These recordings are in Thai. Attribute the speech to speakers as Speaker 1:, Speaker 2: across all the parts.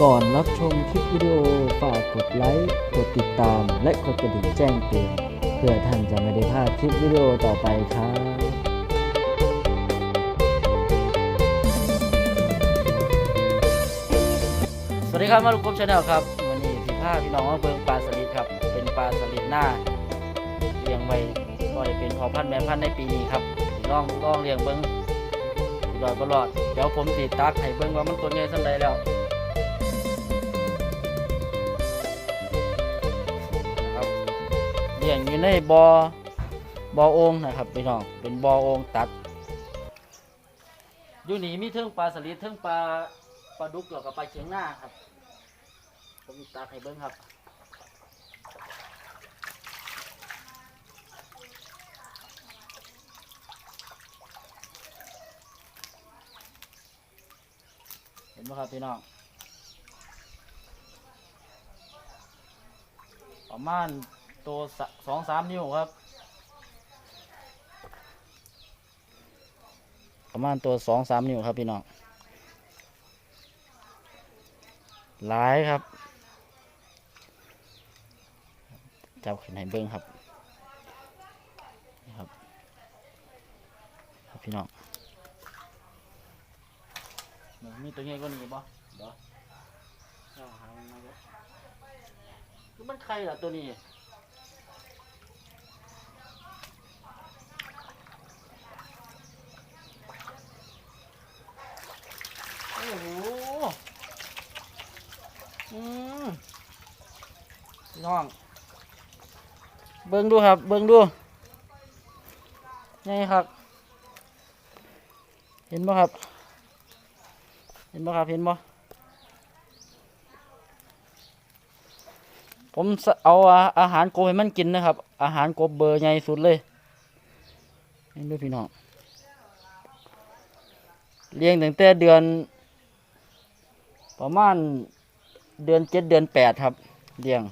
Speaker 1: ก่อนรับชมคลิปวิดีโอฝากกดไลค์ กดติดตาม และกดกระดิ่งแจ้งเตือนเพื่อท่านจะไม่ได้พลาดคลิปวิดีโอต่อไปครับสวัสดีครับมาลุกบชาแนลครับวันนี้พี่ภาพี่น้องมาเบิงปลาสลิดครับ เป็นปลาสลิดหน้าเลี้ยงไว้ก็ได้เป็นพอพันธุ์แม่พันธุ์ในปีนี้ครับลองลองเลี้ยงเบิงสิรอดบ่รอดเดี๋ยวผมติดตักให้เบิงว่ามันตัวใหญ่สันใดแล้ว เลี้ยงอยู่ในบอ่อบ่อโอ่งนะครับพี่น้องเป็นบ่อโอ่งตัดอยู่นี่มีเทิงปลาสลิดเทิงปลาปลาดุกแล้วก็ปลาเชียงหน้าครับผมตาไข่เบิ้งครับเห็นไหมครับพี่น้องประมาณ ตัวสะสองสามนิ้วครับ ประมาณตัวสองสามนิ้วครับพี่น้องหลายครับ จับขึ้นให้เบิ้งครับนี่ครับครับ พี่น้องเดี๋ยวมีตัวใหญ่กว่านี้บ่เดี๋ยวเอาหามันมาเยอะคือมันใครล่ะตัวนี้ โอ้โห อืม พี่น้อง เบิ้งดูครับ เบิ้งดูนี่ครับ เห็นบ่ครับ เห็นบ่ครับ เห็นบ่ผมเอาอาหารกบให้มันกินนะครับ อาหารกบเบอร์ใหญ่สุดเลยเห็นดูพี่น้อง เลี้ยงตั้งแต่เดือน ประมาณเดือนเจ็ดเดือนแปดครับ เลี้ยง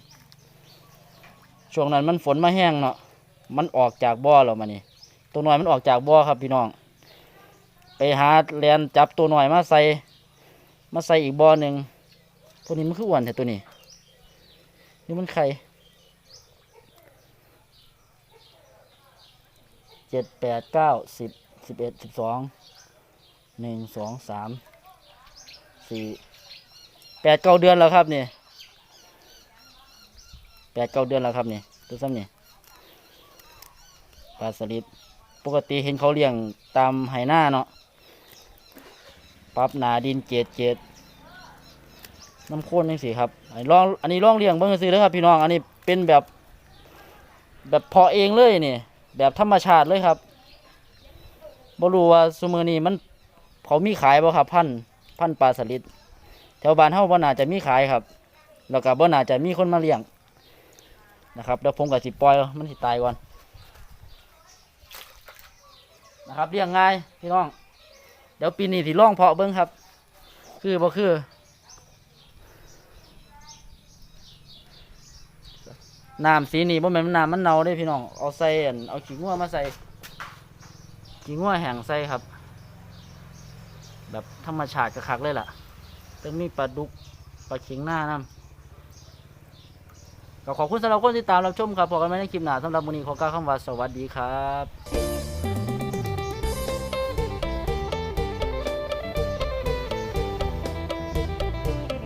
Speaker 1: ช่วงนั้นมันฝนมาแห้งเนาะมันออกจากบ่อแล้วมานี่ตัวน้อยมันออกจากบ่อครับพี่น้อง ไปหาแลนจับตัวน้อยมาใส่มาใส่อีกบ่อหนึ่งตัวนี้มันคืออ้วนแต่ตัวนี้นี่มันไข่เจ็ดแปดเก้าสิบสิบเอ็ดสิบสองหนึ่งสองสามสี่แปดเก้าเดือนแล้วครับนี่ แปดเก้าเดือนแล้วครับนี่ตัวซ้ำนี่ปลาสลิดปกติเห็นเขาเลี้ยงตามไหหน้าเนาะปรับหนาดินเจ็ดเจ็ดน้ำข้นนี่สิครับอันนี้ลองอันนี้ลองเลี้ยงเบิ่งซื้อเลยครับพี่น้อง อันนี้เป็นแบบแบบพาะเองเลยนี่ แบบธรรมชาติเลยครับบ่รู้ว่าซุมือนี้มันเขามีขายบ่ครับพันธ์พันธ์ปลาสลิดแถวบ้านเฮาบ่น่าจะมีขายครับ แล้วก็บ่น่าจะมีคนมาเลี้ยง นะครับเดี๋ยวผมก็สิปล่อยมันสิตายก่อนนะครับเลี้ยงง่ายพี่น้อง เดี๋ยวปีนี้สิลองเพาะเบิ่งครับ คือบ่คือ น้ำสีนี้บ่แม่นน้ำมันเน่าเด้พี่น้องเอาใส่เอาขี้งัวมาใส่ขี้งัวแห้งใส่ครับ แบบธรรมชาติคักเลยล่ะต้องมีปลาดุกปลาเข็งหน้านํ ก็ขอบคุณสำหรับคนที่ตามรับชมครับพบกันใหม่ในคลิปหน้าสำหรับวันนี้ขอกล่าวคำว่าสวัสดีครับ